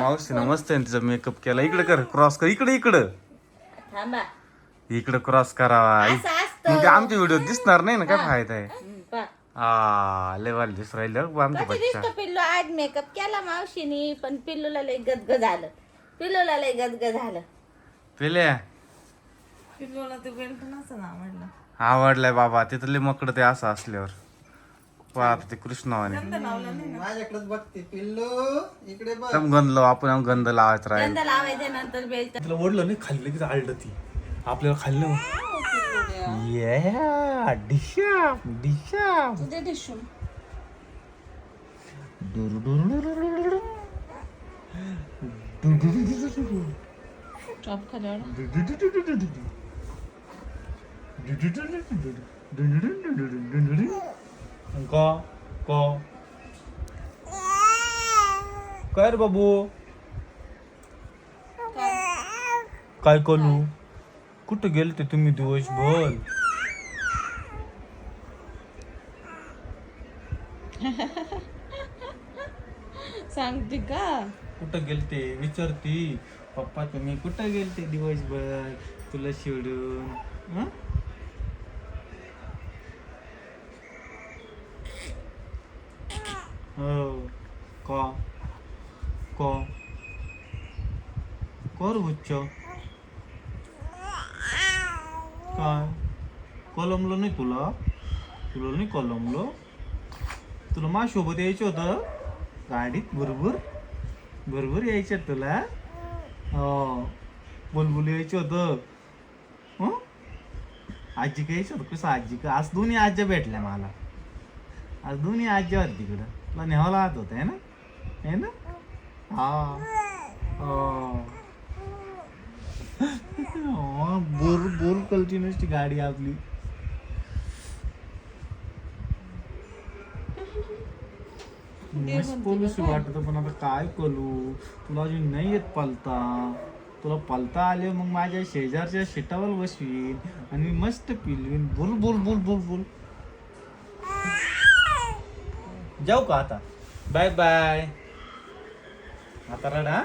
मावशीनं मस्त आहे तिचा मेकअप केला. इकडे कर क्रॉस कर. इकडे इकडं. थांबा. इकडे क्रॉस करावा असं असतं. मग ते आमच्या व्हिडिओ दिसणार नाही ना काय फायदा आहे? पहा. आ लेवाल दिस राहिले हो आमचे कधी बच्चा. दिसतो पिल्लू? आज मेकअप केला मावशीनी पण पिल्लूला लय गदग झालं. पिल्लूला लय गदग झालं. पेल्या? पिल्लूला ते बेल्ट ना आवडलं. आवडलाय बाबा. तिथले मकड ते असं असल्यावर. पाहत ते कृष्णवाने माझ्याकडेच बघते पिल्लू. इकडे बघ. एकदम गंध लाव आपण गंध लावायचं राहील. गंध लावायचे नंतर बेल्ट तिला ओढलं नाही खाल्लं की आळलं ती. आपल्याला खाल्लं Yeah, डिशाप डिशाप तुझे टिशू चॉप खाल्यावर. का का काय रे बाबू काय करू कुठं गेलते तुम्ही दिवसभर सांगते का कुठं गेलते विचारती पप्पा तुम्ही कुठं गेलते दिवसभर तुला शिवडून हं? हो का? का? कर बुच्च काय? कलमलं नाही तुला? तुला नाही कलमलं? तुला माझ्यासोबत यायचं होतं? गाडीत बरोबर बरोबर यायचं तुला? हो. बुलबुल यायचं होतं? आजी का यायचं होतं कसं आजी का आज दोन्ही आज्या भेटल्या मला. आज दोन्ही आज्या होत्या तिकडं. तुला न्यावं लागत होतं है ना है ना हा बोर बोर कलची नसती गाडी आपली मस्त पोलिसी वाटत पण आता काय करू तुला अजून नाही येत पालता तुला पालता आले मग माझ्या शेजारच्या शेटावर बसवीन आणि मस्त पिलवीन बोल बोल बोल बोल बोल जाऊ का आता बाय बाय आता रडा हा?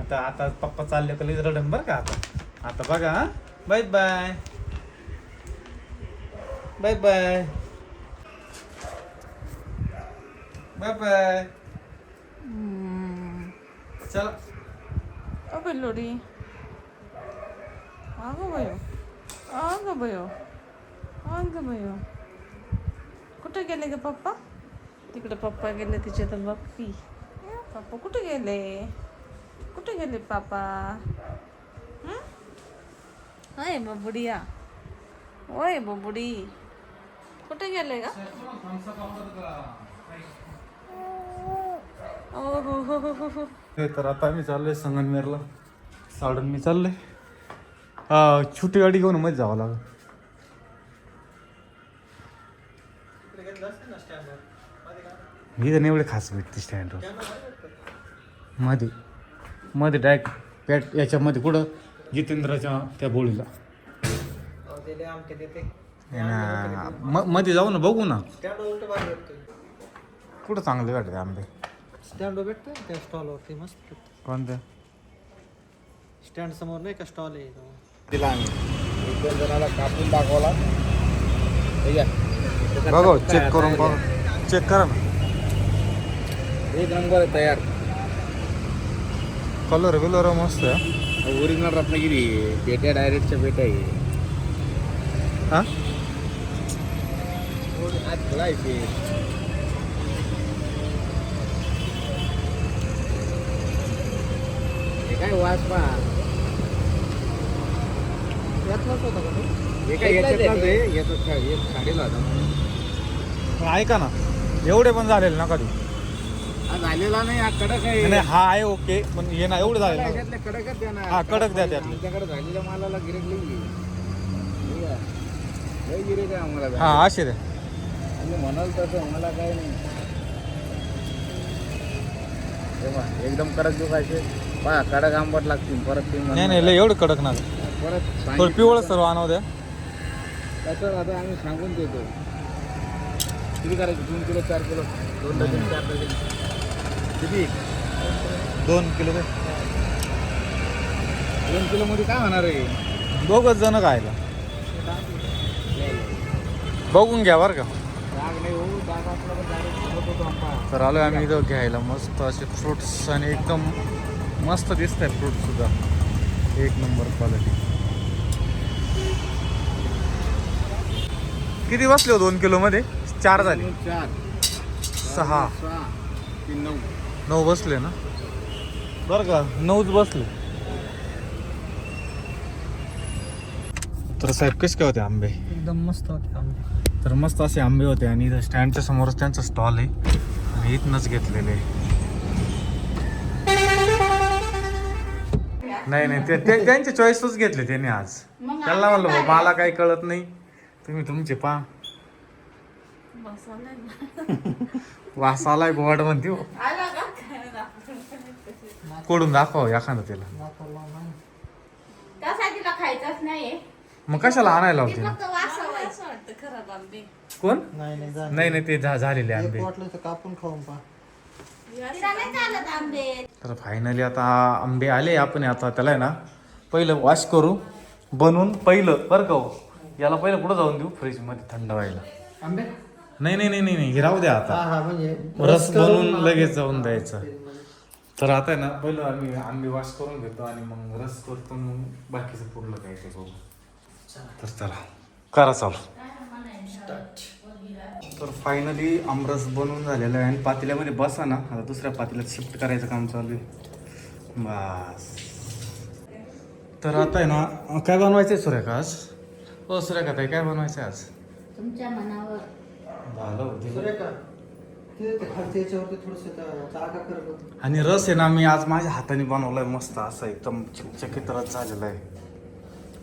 आता आता पप्पा चालले का लगेच रडन बरं का आता आता बघा हा? Bye bye bye bye bye bye चला ओ पिल्लोडी अगं बयो अगं बयो अगं बयो कुठे गेले ग पप्पा तिकडे पप्पा गेले तिच्या तर बघती पप्पा कुठे गेले? कुठे गेले पापा? हं? होय बबुडिया. ओय बबुडी. कुठे गेले का हो हो हो हो हो तर आता मी चाललोय संगनमेरला. साडून मी चाललोय. हा छोटी गाडी घेऊन मध्ये जावं लागेल. मी तर नाही एवढे खास भेटते स्टँडवर मध्ये. मध्ये डायरेक्ट पॅट याच्यामध्ये कुठं? जितेंद्राच्या त्या बोळीला. मध्ये जाऊ ना बघू ना. कुठं चांगले वाटते आंबे? स्टँड भेटते त्या स्टॉलवरती मस्त कोणत्या स्टँड समोर नाही का स्टॉल आहे तो. दिला आम्ही एक दोन जणाला कापून दाखवला. हे घ्या. बघा चेक करून बघा चेक करा ना. एक नंबर आहे तयार. कलर बिलर मस्त आहे. ओरिजिनल रत्नागिरी आहे. पेट्या डायरेक्टच्या पेट्या आहे. हा? आज हे काय वास तो? हे काय याच्यातलाच आहे? याच्यात काय एक साडीला होता. पण ऐका ना. एवढे पण झालेले ना कधी हा झालेला नाही हा कडक आहे. नाही हा आहे ओके पण हे ना एवढे झाले ना याच्यातले कडकच द्या ना. हा, कडक द्या त्यातले. आमच्याकडे झालेल्या मालाला गिरेक लई आहे. लई गिरेक आहे आम्हाला हा असे दे आम्ही म्हणाल तसं मला काय नाही. हे पहा, एकदम कडक दुखायचे पहा कडक आंबट लागतील. परत ते नाही. नाही लय एवढे कडक ना परत थोडं सांगितलं पिवळं सर्व आणव द्या. कसं आता आम्ही सांगून देतो. किती करायचे. तीन किलो चार किलो दोन डझन चार डझन. किती? दोन किलो दे. दोन किलो मध्ये काय होणार आहे? दोघच जण खायला. बघून घ्या बरं का. नाही हो डाग असला तर direct होत होतो आंबा. तर आलो आम्ही इथं घ्यायला मस्त असे फ्रुट्स आणि एकदम मस्त दिसत आहे फ्रूट सुद्धा. एक नंबर क्वालिटी किती बसले हो दोन किलो मध्ये? चार झाले. चार. सहा. नऊ. नऊ बसले ना? बरं का नऊच बसले. तर साहेब कसे काय होते आंबे? एकदम मस्त होते आंबे. तर मस्त असे आंबे होते आणि इथं स्टँडच्या समोरच त्यांचा स्टॉल आहे. आणि इथनंच घेतलेले. नाही नाही ते ते- त्यांचे चॉईसच घेतले त्यांनी आज. त्याला म्हणलं "भाऊ, मला काही कळत नाही. तुम्ही तुमचे पा. वास आलाय गोड म्हणते हो. आला का? कोडून दाखव एखादं तिला खायचंच नाही मग कशाला आणायला ती होते फक्त वासावायचं मला असं वाटतं खराब आंबे. कोण? नाही नाही जा नाही नाही ते झा- झालेले एक आंबे. वाटलं तर कापून खाऊन पहा. तिला नाही चालत आंबे? तर फायनली आता आंबे आले आपण आता त्याला आहे ना पहिलं वॉश करू बनवून पहिलं बरं का हो. याला पहिलं कुठं जाऊन देऊ? फ्रीजमध्ये थंड व्हायला. आंबे? नाही नाही नाही नाही नाही राहू द्या आता. हा म्हणजे रस बनवून लगेच जाऊन द्यायचं. तर आता आहे ना पहिलं आम्ही आंबे वॉश करून घेतो आणि मग रस करतो मग बाकीचं पुरलं काय ते बघू. तर चला करा चालू. तर फायनली आमरस बनवून झालेला आहे. आणि पातेल्यामध्ये बसा ना आता दुसऱ्या पातेल्यात शिफ्ट करायचं काम चालू आहे. बस. तर आता आहे ना काय बनवायचं आहे सुरेखा आज? हो सुरेखा ताई काय बनवायचं आहे आज? तुमच्या मनावर. झालं होतं. आणि रस आहे ना मी आज माझ्या हाताने बनवलाय मस्त असं एकदम चिकचिकीत रस झालेला आहे.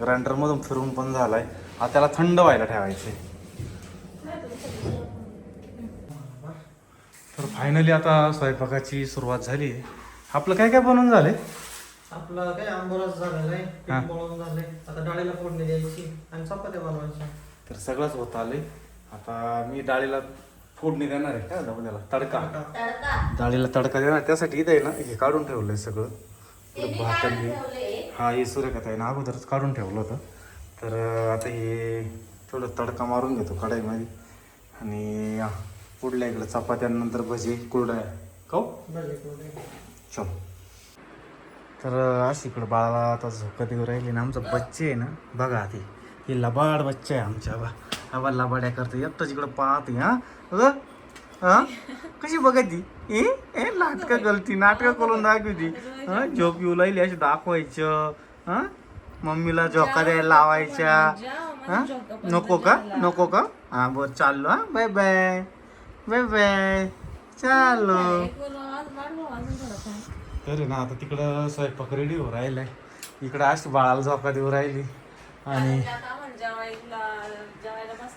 ग्राइंडरमधून फिरून पण झालाय. आता त्याला थंड व्हायला ठेवायचे तर फायनली आता स्वयंपाकाची सुरुवात झाली. आपलं काय काय बनवून झालंय? आपला काय आंबोरस झालेला आहे हा. आता डाळीला फोडणी द्यायची आणि चपात्या बनवायच्या. तर सगळंच होत आलंय. आता मी डाळीला फोडणी देणार आहे काय त्याला तडका. तडका. डाळीला तडका देणार. त्यासाठी इथं आहे ना हे काढून ठेवलंय सगळं. ते मी भात हा. हे सूर्यकथा आहे ना अगोदरच काढून ठेवलं होतं. तर आता हे थोडं तडका मारून घेतो कढाईमध्ये. आणि पुढल्या इकडं चपात्यानंतर भजी कुरड्या. खाऊ. चल. तर अशी इकडं बाळाला आता झोका देऊ राहिली ना. आमचं बच्चे आहे ना बघा ते हे लबाड बच्चे आहे आमच्या बा. आबा लबाड्या करते. एकटंच इकडं पाहते हा? हा कशी बघायची ए? ए नाटकं गलती नाटकं करून दाखवती. हा झोप येऊ लागली अशी दाखवायचं. हा मम्मीला झोका द्यायला लावायच्या. हा नको का? नको का? हा बरं चाललो हा. Bye bye. Bye bye. चालो एक वर आवाज वाढवा अजून थोडंफार. तर ना आता तिकडं स्वयंपाक रेडी हो राहिलाय. इकडं अशी बाळाला झोका देऊ राहिली. आणि जेवायला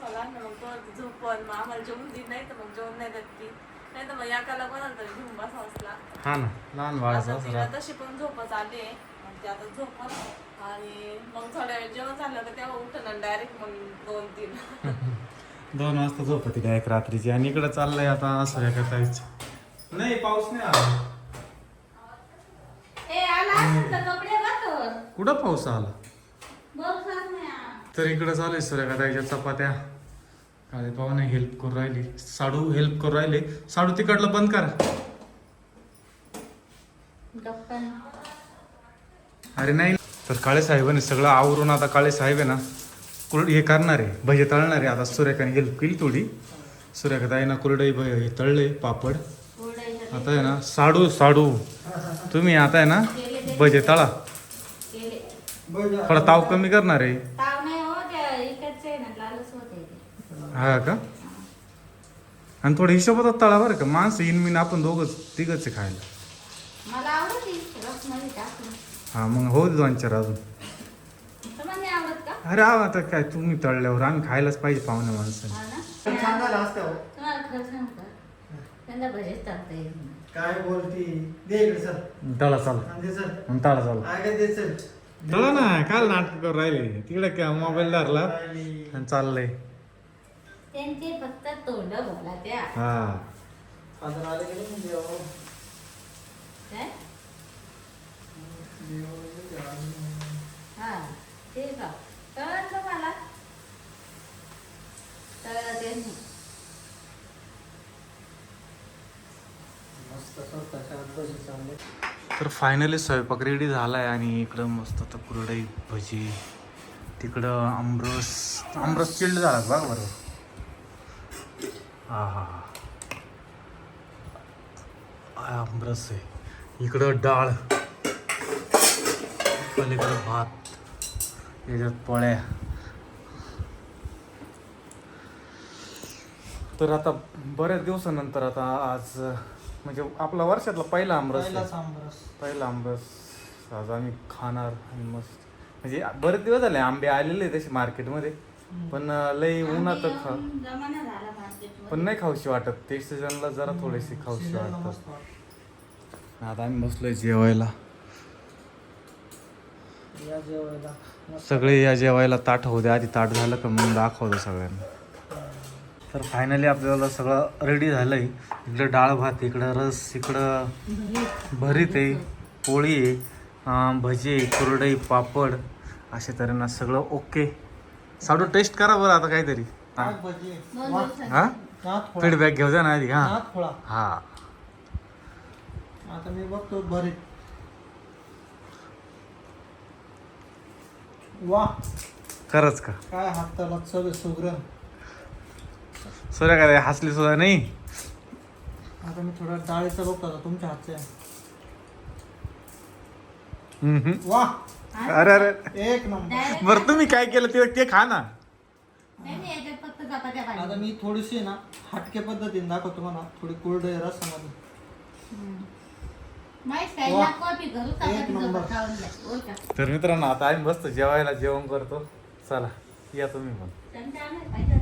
लागलं मग तो झोपण मग आम्हाला जेवून नाही तर मग जेवण नाही देत ती. नाही तर मग एकाला कोणाला तरी घेऊन बसावंच लागतं. हा ना लहान आता असं तिला. तशी पण झोपच आली आहे. मग ती आता झोपत आणि मग थोड्या वेळ जेवण झालं तर तेव्हा उठणं डायरेक्ट मग दोन तीन. दोन वाजता झोपती डायरेक्ट रात्रीची? आणि इकडं चाललंय आता सूर्यकथाच नाही पाऊस नाही आला. ए आला असेल तर कपडे बदल कुठं पाऊस आला. तर इकडं चालू आहे सूर्यकथाच्या चपात्या. काळे पाहुणे हेल्प करू राहिली. साडू हेल्प करू राहिले. साडू तिकडलं बंद कर. अरे नाही. तर काळे साहेबांनी सगळं आवरून आता काळे साहेब आहे ना कुरड हे करणार आहे भजे तळणार आहे. आता सूर्यकाने हेल्प केली थोडी. सूर्यकथा आहे ना कुरडई भ- हे तळले पापड. आता आहे ना साडू साडू. तुम्ही आता आहे ना भजे तळा. थोडा ताव कमी करणार आहे ताव नाही हो त्या इकडचे आहे ना लालच होते ते. हा का? आणि थोडं हिशोबात तळा बरं का. माणसं इनमिन आपण दोघंच तिघच आहे खायला. मला आवडते रसमध्ये टाकून. हा मग हो दोन चार अजून. तुम्हाला नाही आवडत का? अरे आव आता काय तुम्ही तळल्यावर आम्ही खायलाच पाहिजे पाहुण्या माणसाने हा ना? पण छान झालं असतं हो. तुम्हाला खरं सांगू का? त्यांना भजेच टाकता येत नाही. काय बोलती? दे इकडे सर तळा चाल. दे सर मग तळा चाल. काय दे सर तळा ना काल नाटक राहिले? तिकडे काय मोबाईल धरला? आणि चाललंय. त्यांचे फक्त तोंड बोला त्या. तर फायनली स्वयंपाक रेडी झालाय आणि इकडं मस्त कुरडई भजी तिकडं आमरस आमरस चिल्ड झाला बरोबर. हा हा आमरस आहे. इकडं डाळ. पलीकडं भात. याच्यात पोळ्या. तर आता बऱ्याच दिवसानंतर आता आज म्हणजे आपला वर्षातला पहिला आमरस. पहिलाच आंबरस पहिला आंबरस आज आम्ही खाणार आणि मस्त. म्हणजे बरेच दिवस झाले आंबे आलेले तसे मार्केटमध्ये. पण लई उन्हात खा पण नाही खाऊशी वाटत. ते सीझनला जरा थोडीशी खाऊशी वाटत. आता आम्ही बसलोय जेवायला. सगळे या जेवायला ताट होऊ द्या. आधी ताट झालं का मग दाखवतो सगळ्यांना. तर फायनली आपल्याला सगळं रेडी झालं आहे इकडं डाळ भात इकडं रस इकडं भरीत आहे पोळी आहे भजी आहे कुरडई पापड. अशा तऱ्हेनं सगळं ओके साडू टेस्ट करा बरं आता काहीतरी. हा. हा? फीडबॅक घेऊ द्या ना आधी हा. हा. आता मी बघतो भरीत वा. खरंच का? काय हाताला आहे सुगरण सूर्य काय हसली सुद्धा नाही? आता मी थोडा डाळीचं बघतो आता तुमच्या हातचे. हम्म, हम्म. वा. अरे अरे. एक नंबर. बरं तुम्ही काय केलं ते ते खा ना. आता. मी थोडीशी ना हटके पद्धतीने दाखवतो तुम्हाला थोडी कुरडई रसामध्ये. माहीत काय वा. ना कॉपी करू एक नंबर. सोबत खाऊन घ्या. होय का? तर मित्रांनो आता आम्ही बसतो जेवायला जेवण करतो चला या तुम्ही पण आणायला पाहिजे.